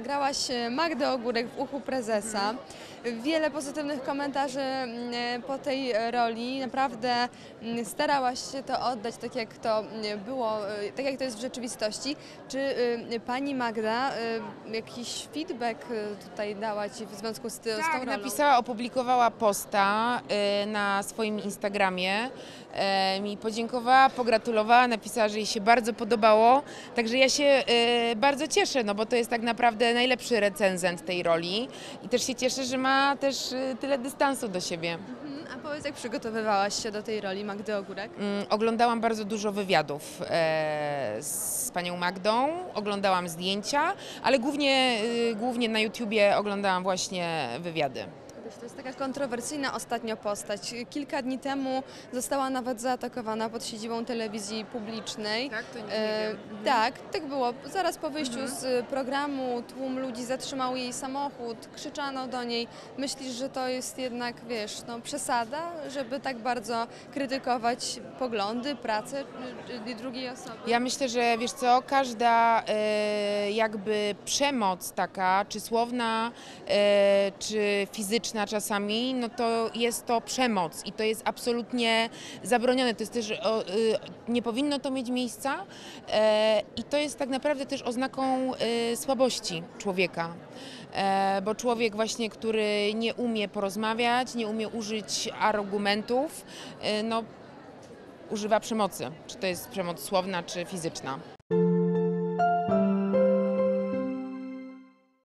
zagrałaś e, Magdę Ogórek w uchu prezesa. Wiele pozytywnych komentarzy mm, po tej e, roli. Naprawdę mm, starałaś się to oddać tak, jak to mm, było, e, tak jak to jest w rzeczywistości. Czy e, pani Magda e, jakiś feedback e, tutaj dała ci w związku z, ty- z tą Tak, rolą? napisała, opublikowała posta y, na swoim Instagramie. E, mi podziękowała, pogratulowała, napisała, że jej się bardzo podobało. Także ja się y, bardzo cieszę, no bo to jest tak naprawdę najlepszy recenzent tej roli. I też się cieszę, że ma też y, tyle dystansu do siebie. Mhm. A powiedz, jak przygotowywałaś się do tej roli Magdy Ogórek? Mm, Oglądałam bardzo dużo wywiadów e, z panią Magdą, oglądałam zdjęcia, ale głównie, y, głównie na YouTubie oglądałam właśnie wywiady. To jest taka kontrowersyjna ostatnio postać. Kilka dni temu została nawet zaatakowana pod siedzibą telewizji publicznej. Tak, to E, tak, tak było. Zaraz po wyjściu z programu tłum ludzi zatrzymał jej samochód, krzyczano do niej. Myślisz, że to jest jednak, wiesz, no, przesada, żeby tak bardzo krytykować poglądy, pracę drugiej osoby? Ja myślę, że wiesz co, każda e, jakby przemoc taka, czy słowna, e, czy fizyczna czasami, no to jest to przemoc i to jest absolutnie zabronione. To jest też, y, nie powinno to mieć miejsca e, i to jest tak naprawdę też oznaką e, słabości człowieka. E, bo człowiek właśnie, który nie umie porozmawiać, nie umie użyć argumentów, e, no używa przemocy, czy to jest przemoc słowna, czy fizyczna.